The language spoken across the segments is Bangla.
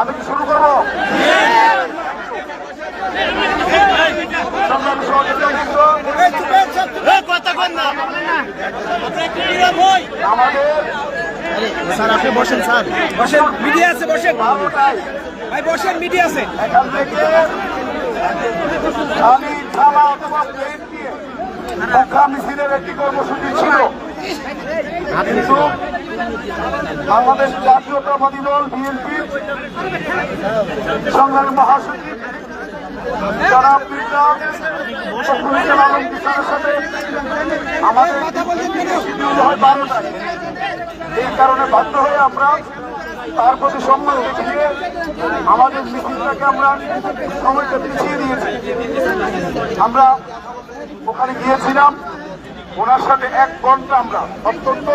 আমি কি শুরু করব স্যার আপনি বসেন স্যার। বসেন মিডিয়া আছে বসেন। ভাই বসেন মিডিয়া আছে। এখান থেকে আমি থানা অথবা প্লেন দিয়ে মিছিলের একটি কর্মসূচি ছিল। বাংলাদেশ জাতীয়তাবাদী দল বিএনপি সংগ্রামী মহাসচিব স্যারের সাথে আমাদের এই কারণে বাধ্য হয়ে আমরা তার প্রতি সম্মান দেখিয়ে আমাদের মিছিলটাকে আমরা সময়টা পিছিয়ে দিয়েছি। আমরা ওখানে গিয়েছিলাম। ওনার সাথে এক ঘণ্টা আমরা অত্যন্ত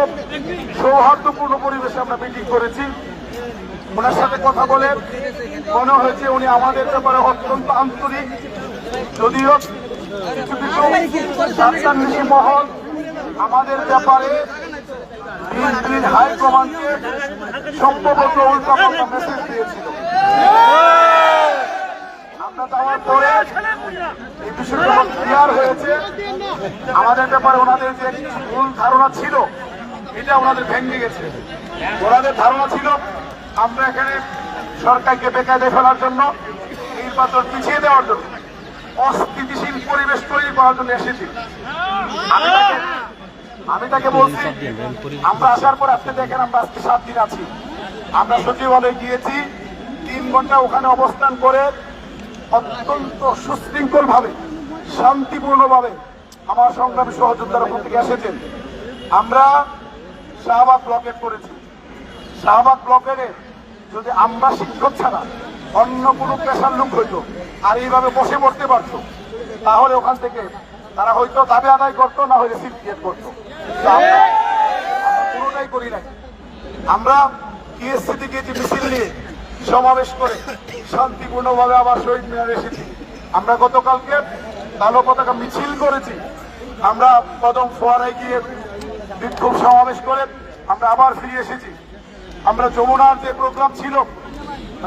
সৌহার্দ্যপূর্ণ পরিবেশে আমরা মিটিং করেছি। ওনার সাথে কথা বলে মনে হয়েছে উনি আমাদের ব্যাপারে অত্যন্ত আন্তরিক। যদিও কিছু কিছু মহল আমাদের ব্যাপারে বিএনপির হাইকমান্ডকে সম্ভবত উল্টাপাল্টা মেসেজ দিয়েছিল। আমরা যাওয়ার পরে বিষয়টা ক্লিয়ার হয়েছে। আমাদের ব্যাপারে ওনাদের যে ভুল ধারণা ছিল, এটা ওনাদের ভেঙে গেছে। ওনাদের ধারণা ছিল, আমরা এখানে সরকারকে বেকায়দায় ফেলার জন্য, নির্বাচন পিছিয়ে দেওয়ার জন্য, অস্থিতিশীল পরিবেশ তৈরি করার জন্য এসেছি। আমি তাকে- আমি তাকে বলছি, আমরা আসার পর আপনি দেখেন, আমরা আজকে সাত দিন আছি। আমরা সচিবালয়ে গিয়েছি, তিন ঘণ্টা ওখানে অবস্থান করে অত্যন্ত সুশৃঙ্খল ভাবে শান্তিপূর্ণ ভাবে আমার সংগ্রামী সহযোদ্ধারা থেকে এসেছেন। আমরা শাহবাগ ব্লকেট করেছি। শাহবাগ ব্লকেটে যদি আমরা শিক্ষক ছাড়া অন্য কোনো পেশার লোক হইতো আর এইভাবে বসে পড়তে পারত, তাহলে ওখান থেকে তারা হয়তো দাবি আদায় করতো, না হলে সিন্ডিকেট করতো। আমরা করি নাই। আমরা টিএসসি থেকে যে মিছিল নিয়ে সমাবেশ করে শান্তিপূর্ণভাবে আবার শহীদ মিনারে এসেছি। আমরা গতকালকে কালো পতাকা মিছিল করেছি। আমরা কদম ফোয়ারায় গিয়ে বিক্ষোভ সমাবেশ করে আমরা আবার ফিরে এসেছি। আমরা যমুনার যে প্রোগ্রাম ছিল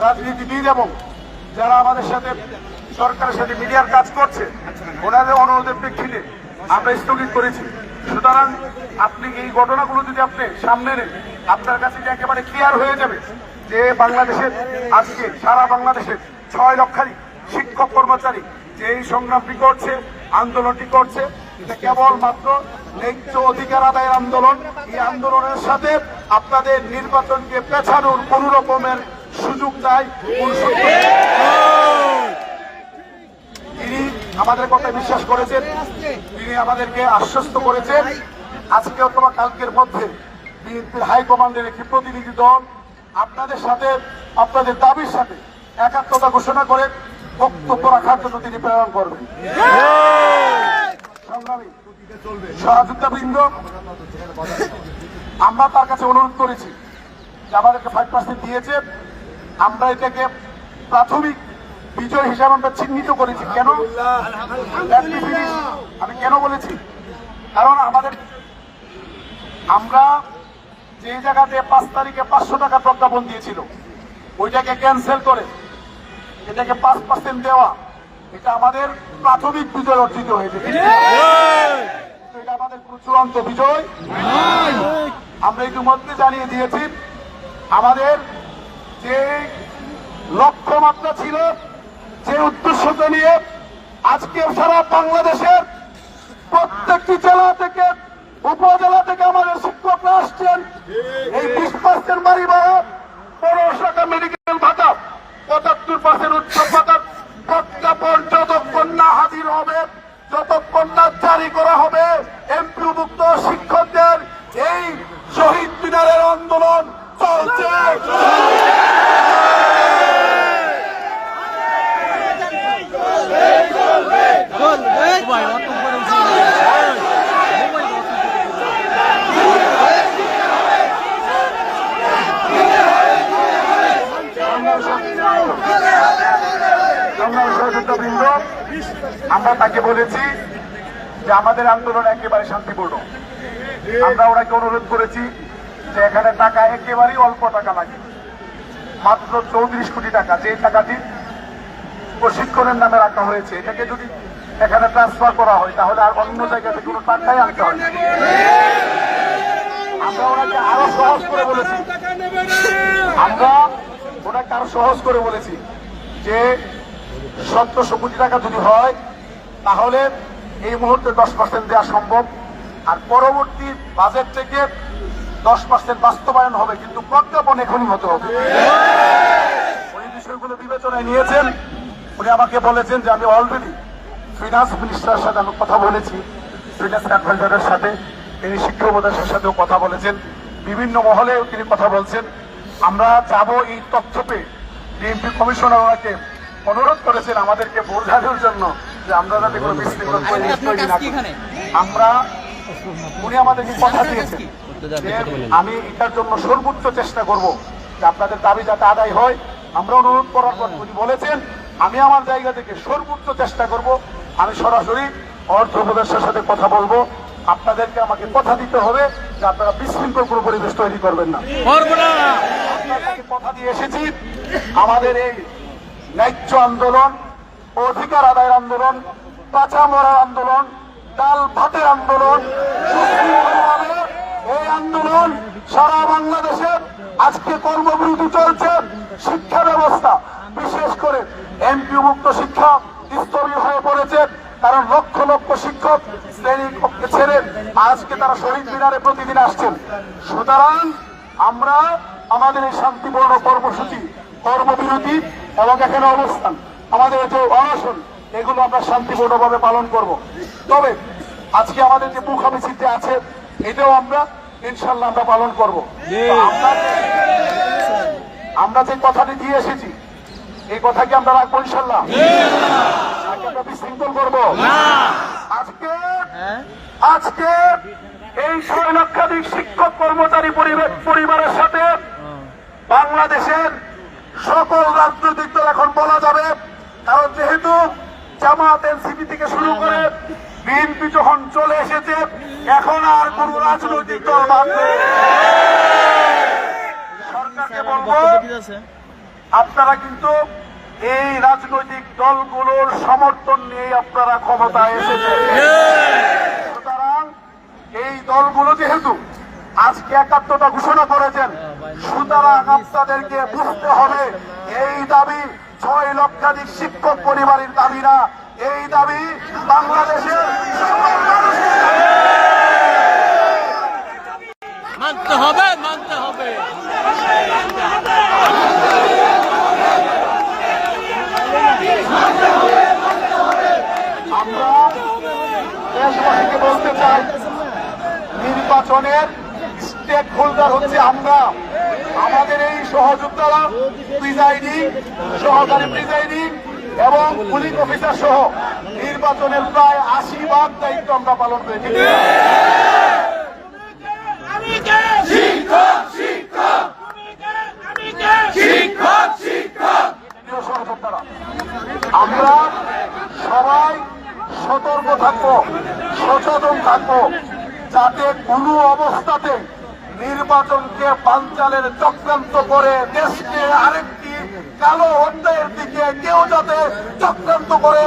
রাজনীতিবিদ এবং যারা আমাদের সাথে, সরকারের সাথে মিডিয়ার কাজ করছে, ওনাদের অনুরোধের প্রেক্ষিতে আমরা স্থগিত করেছি। সুতরাং আপনি এই ঘটনাগুলো যদি আপনি সামনে নেন, আপনার কাছে একেবারে ক্লিয়ার হয়ে যাবে যে বাংলাদেশের আজকে সারা বাংলাদেশের ছয় লক্ষাধিক শিক্ষক কর্মচারী যে এই সংগ্রামটি করছে, আন্দোলনটি করছে, এটা কেবলমাত্র ন্যায্য অধিকার আদায়ের আন্দোলন এই আন্দোলনের সাথে আপনাদের নির্বাচনকে পেছানোর কোন রকমের সুযোগ নাই। তিনি আমাদের কথায় বিশ্বাস করেছেন, তিনি আমাদেরকে আশ্বস্ত করেছেন আজকে অথবা কালকের মধ্যে বিএনপির হাইকমান্ডের একটি প্রতিনিধি দল আপনাদের সাথে, আপনাদের দাবির সাথে একাত্মতা ঘোষণা করে বক্তব্য রাখার জন্য তিনি প্রেরণ করবেন। আমরা তার কাছে অনুরোধ করেছি যে আমাদেরকে ফাইভ পার্সেন্ট দিয়েছে। আমরা এটাকে প্রাথমিক বিজয় হিসাবে আমরা চিহ্নিত করেছি। কেন. আমি কেন বলেছি? কারণ আমাদের আমরা যে জায়গাতে পাঁচ তারিখে পাঁচশো টাকা প্রজ্ঞাপন দিয়েছিল, ওইটাকে ক্যান্সেল করে এটাকে পাঁচ পার্সেন্ট দেওয়া এটা আমাদের প্রাথমিক বিজয় অর্জিত হয়েছে। এটা আমাদের চূড়ান্ত বিজয়। আমরা ইতিমধ্যে জানিয়ে দিয়েছি আমাদের যে লক্ষ্যমাত্রা ছিল যে উদ্দেশ্যতা নিয়ে আজকে সারা বাংলাদেশের প্রত্যেকটি জেলা থেকে উপজেলা থেকে আমাদের শিক্ষকরা আসছেন এই বিশ পার্সেন্ট বাড়ি ভাড়া পনেরো টাকা মেডিকেল ভাতা পঁচাত্তর পার্সেন্ট উৎসব ভাতা প্রজ্ঞাপন যতক্ষণ না হাজির হবে যতক্ষণ না জারি করা হবে এমপিভুক্ত শিক্ষকদের এই শহীদ মিনারের আন্দোলন চলছে ভাই অত করে সহযোগিতাবৃন্দ আমরা তাকে বলেছি আমাদের আন্দোলন একেবারে শান্তিপূর্ণ। আমরা ওনাকে অনুরোধ করেছি যে এখানে টাকা একেবারেই অল্প টাকা লাগে। মাত্র চৌত্রিশ কোটি টাকা যে টাকাটি প্রশিক্ষণের নামে রাখা হয়েছে, এটাকে যদি এখানে ট্রান্সফার করা হয়, তাহলে আর অন্য জায়গা থেকে কোনো টাকাই আনতে হয় আমরা ওনাকে আরও সহজ করে বলেছি। আমরা ওনাকে আরও সহজ করে বলেছি যে সতেরোশো কোটি টাকা যদি হয়, তাহলে এই মুহূর্তে দশ পার্সেন্ট দেওয়া সম্ভব। আর পরবর্তী বাজেট থেকে দশ পার্সেন্ট বাস্তবায়ন হবে, কিন্তু প্রজ্ঞাপন এখনই হতে হবে। ওই বিষয়গুলো বিবেচনায় নিয়েছেন। উনি আমাকে বলেছেন যে আমি অলরেডি ফিনান্স মিনিস্টারের সাথে আমি কথা বলেছি ফিনান্স অ্যাডভাইজারের সাথে। তিনি শিক্ষা উপদেশের সাথেও কথা বলেছেন। বিভিন্ন মহলেও তিনি কথা বলছেন। আমরা যাব এই তথ্য পেয়ে। ডিএমপি কমিশনার ওনাকে অনুরোধ করেছেন আমাদেরকে বোঝানোর জন্য। যে আমরা যাতে কোনো বিশৃঙ্খল পরিবেশ তৈরি না করি। আমরা উনি আমাদেরকে কথা দিয়েছেন। যে আমি এটার জন্য সর্বোচ্চ চেষ্টা করব যে আপনাদের দাবি যাতে আদায় হয়। আমরা অনুরোধ করার পর উনি বলেছেন আমি আমার জায়গা থেকে সর্বোচ্চ চেষ্টা করব। আমি সরাসরি অর্থ উপদেষ্টার সাথে কথা বলব। আপনাদেরকে আমাকে কথা দিতে হবে যে আপনারা বিশৃঙ্খল কোনো পরিবেশ তৈরি করবেন না। আপনাদেরকে কথা দিয়ে এসেছি। আমাদের এই ন্যায্য আন্দোলন অধিকার আদায়ের আন্দোলন কাঁচা মরার আন্দোলন, ডাল ভাতের আন্দোলন এই আন্দোলন সারা বাংলাদেশে আজকে কর্মবিরতি চলছে শিক্ষা ব্যবস্থা। বিশেষ করে এমপি মুক্ত শিক্ষা স্থবির হয়ে পড়েছে কারণ লক্ষ লক্ষ শিক্ষক শ্রেণি ছেড়ে আজকে তারা শহীদ মিনারে প্রতিদিন আসছেন। সুতরাং আমরা আমাদের এই শান্তিপূর্ণ কর্মসূচি, কর্মবিরতি এবং এখানে অবস্থান। আমাদের যে অনশন এগুলো আমরা শান্তিপূর্ণভাবে পালন করব। তবে আজকে আমাদের যে মুখামিছিতে আছে এটাও আমরা ইনশাল্লাহ আমরা পালন করব। আমরা যে- কথাটি দিয়ে এসেছি এই কথা কি আমরা রাখব ইনশাল্লাহ। আমরা বিশৃঙ্খল করব। আজকে আজকে এই ছয় লক্ষাধিক শিক্ষক কর্মচারী পরিবার- পরিবারের সাথে বাংলাদেশের সকল রাজনৈতিক দল এখন বলা যাবে কারণ যেহেতু জামাত এনসিপি থেকে শুরু করে বিএনপি যখন চলে এসেছে এখন আর কোন রাজনৈতিক দল বাদ নেই। সরকারকে বলব আপনারা কিন্তু এই রাজনৈতিক দলগুলোর সমর্থন নিয়ে আপনারা ক্ষমতায় এসেছেন। সুতরাং এই দলগুলো যেহেতু আজকে একাত্মতা ঘোষণা করেছেন সুতরাং আপনাদেরকে বুঝতে হবে এই দাবি ছয় লক্ষাধিক শিক্ষক পরিবারের দাবি না এই দাবি বাংলাদেশের সকল মানুষের দাবি। মানতে হবে মানতে হবে আমরা দেশবাসীকে বলতে চাই নির্বাচনের স্টেক হোল্ডার হচ্ছে আমরা আমাদের এই সহযোদ্ধারা প্রিজাইডিং সহকারী প্রিজাইডিং এবং পুলিশ অফিসার সহ নির্বাচনের প্রায় আশি ভাগ দায়িত্ব আমরা পালন করেছি। আমরা সবাই সতর্ক থাকব সচেতন থাকব যাতে কোনো অবস্থাতে নির্বাচনকে পাঞ্চালের চক্রান্ত করে দেশকে আরেকটি কালো অধ্যায়ের দিকে কেউ যাতে চক্রান্ত করে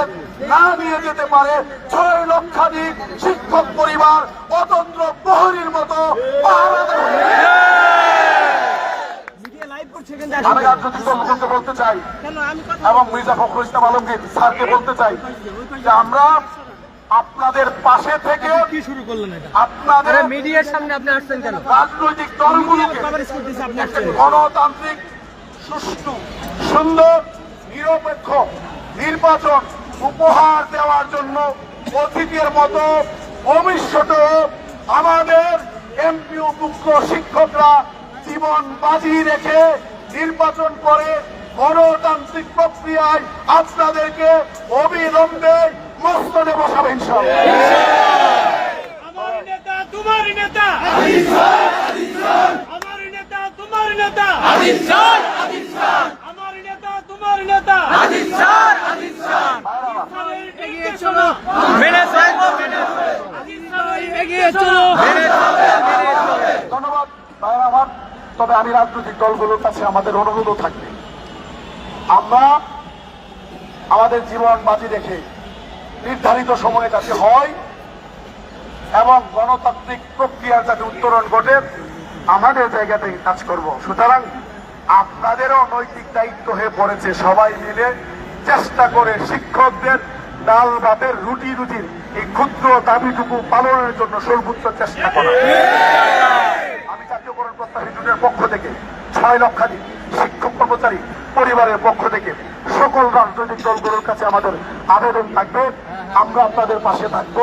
না নিয়ে যেতে পারে ছয় লক্ষাধিক শিক্ষক পরিবার অতন্ত্র প্রহরীর মতো আমি দলগুলোকে বলতে চাই এবং মির্জা ফখরুল ইসলাম আলমগীর স্যারকে বলতে চাই যে আমরা আপনাদের পাশে থেকে কি শুরু করলেন এটা? আপনাদের মিডিয়ার সামনে আপনি আসছেন কেন? রাজনৈতিক দলগুলোকে কভারেজ করতেছে আপনি আসছেন গণতান্ত্রিক সুষ্ঠু সুন্দর নিরপেক্ষ নির্বাচন উপহার দেওয়ার জন্য অতীতের মতো ভবিষ্যতেও আমাদের এমপিও মুখ্য শিক্ষকরা জীবন বাজি রেখে নির্বাচন করে গণতান্ত্রিক প্রক্রিয়ায় আপনাদেরকে অবিলম্বে মস্তনে বসাবে ইনশাআল্লাহ। আমার নেতা তোমার নেতা। আমার নেতা তোমার নেতা। আমার নেতা তোমার নেতা। এগিয়ে চলো। মেনে চলবো মেনে এগিয়ে চলো। ধন্যবাদ। ভাইয়ের আমার তবে আমি রাজনৈতিক দলগুলোর কাছে আমাদের অনুরোধও থাকবে। আমরা আমাদের জীবন বাজি রেখে নির্ধারিত সময়ে যাতে হয় এবং গণতান্ত্রিক প্রক্রিয়ার যাতে উত্তরণ ঘটে, আমাদের জায়গা থেকে কাজ করব। সুতরাং আপনাদেরও নৈতিক দায়িত্ব হয়ে পড়েছে সবাই মিলে চেষ্টা করে শিক্ষকদের ডাল ভাতের রুটি রুটির এই ক্ষুদ্র দাবিটুকু পালনের জন্য সর্বোচ্চ চেষ্টা করা। আমি জাতীয়করণ প্রত্যাশী পক্ষ থেকে ছয় লক্ষাধিক শিক্ষক কর্মচারী পরিবারের পক্ষ থেকে সকল রাজনৈতিক দলগুলোর কাছে আমাদের আবেদন থাকবে। আমরা আপনাদের পাশে থাকব।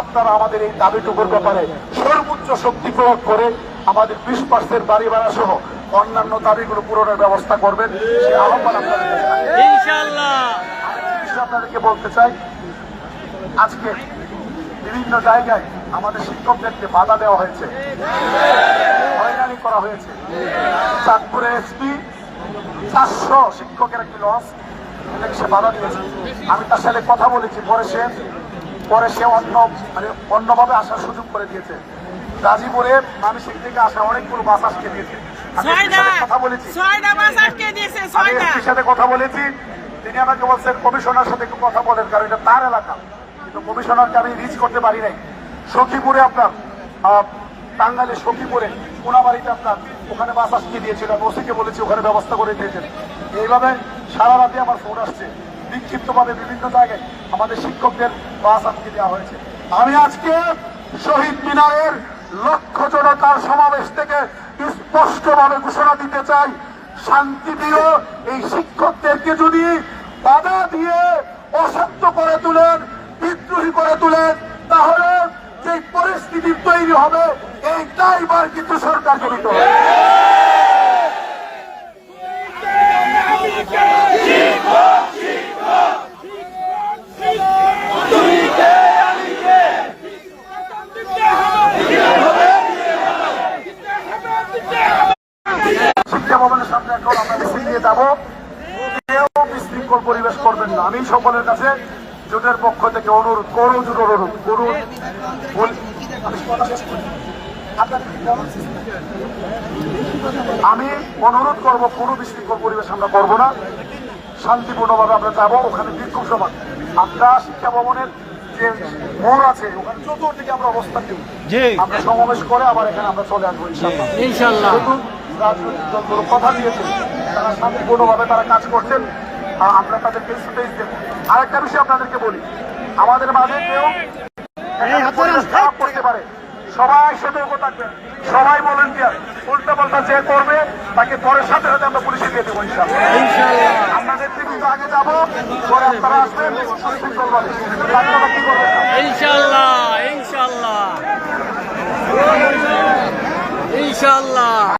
আপনারা আমাদের এই দাবিটুকুর ব্যাপারে সর্বোচ্চ শক্তি প্রয়োগ করে আমাদের বিশ পার্সেন্ট বাড়ি ভাড়া সহ অন্যান্য দাবিগুলো পূরণের ব্যবস্থা করবেন। সে আহ্বান আপনাদেরকে বলতে চাই। আজকে বিভিন্ন জায়গায় আমাদের শিক্ষকদেরকে বাধা দেওয়া হয়েছে। হয়রানি করা হয়েছে। চাঁদপুরে এসপি চারশো শিক্ষকের একটি লস সে বাধা দিয়েছে আমি তার সাথে কথা বলেছি। পরে সে পরে সে অন্য মানে অন্যভাবে আসার সুযোগ করে দিয়েছে। গাজীপুরে মানসিক থেকে আসা অনেকগুলো বাস আজকে দিয়েছে। কথা বলেছি। সাথে কথা বলেছি। তিনি আমাকে বলছেন কমিশনার সাথে একটু কথা বলেন কারণ এটা তার এলাকা। কিন্তু কমিশনারকে আমি রিচ করতে পারি নাই। সখীপুরে আপনার আহ, টাঙ্গাইলে সখীপুরে কোনাবাড়িতে আপনার ওখানে বাস আটকে দিয়েছিল। আমি ওসিকে বলেছি ওখানে ব্যবস্থা করে দিয়েছেন। এইভাবে সারা রাতে আমার ফোন আসছে। বিক্ষিপ্তভাবে বিভিন্ন জায়গায় আমাদের শিক্ষকদের বাস আটকে দেওয়া হয়েছে। আমি আজকে শহীদ মিনারের লক্ষ জনতার সমাবেশ থেকে স্পষ্টভাবে ঘোষণা দিতে চাই শান্তি শান্তিপ্রিয় এই শিক্ষকদেরকে যদি বাধা দিয়ে অশান্ত করে তুলেন, বিদ্রোহী করে তুলেন, তাহলে যে পরিস্থিতি তৈরি হবে এই দায়বার কিন্তু সরকারকে নিতে হবে শিক্ষা ভবনের সামনে এখন আমরা মিছিল নিয়ে যাব কেউ বিশৃঙ্খল পরিবেশ করবেন না আমি সকলের কাছে জোটের পক্ষ থেকে অনুরোধ করো জোট অনুরোধ করুন। আমি অনুরোধ করব কোনো বিশৃঙ্খল পরিবেশ আমরা করব না। শান্তিপূর্ণভাবে আমরা যাব ওখানে বিক্ষোভ সভা। আমরা শিক্ষা ভবনের যে মোড় আছে ওখানে চতুর্দিকে আমরা অবস্থান দিব আমরা সমাবেশ করে আবার এখানে আমরা চলে আসব ইনশাল্লাহ রাজনৈতিক দলগুলো কথা দিয়েছে। তারা শান্তিপূর্ণভাবে তারা কাজ করছেন। আর আমরা তাদেরকে স্পেস দেব। আরেকটা বিষয় আপনাদেরকে বলি। আমাদের মাঝে কেউ করতে পারে। সবাই সতর্ক থাকবেন সবাই ভলেন্টিয়ার উল্টা পাল্টা যে করবে তাকে পরের সাথে সাথে আমরা পুলিশে দিয়ে দেবো ইনশাল্লাহ আপনাদের কিন্তু আগে যাব পরে আপনারা আসবেন। কি করবেন ইনশাল্লাহ ইনশাল্লাহ ইনশাল্লাহ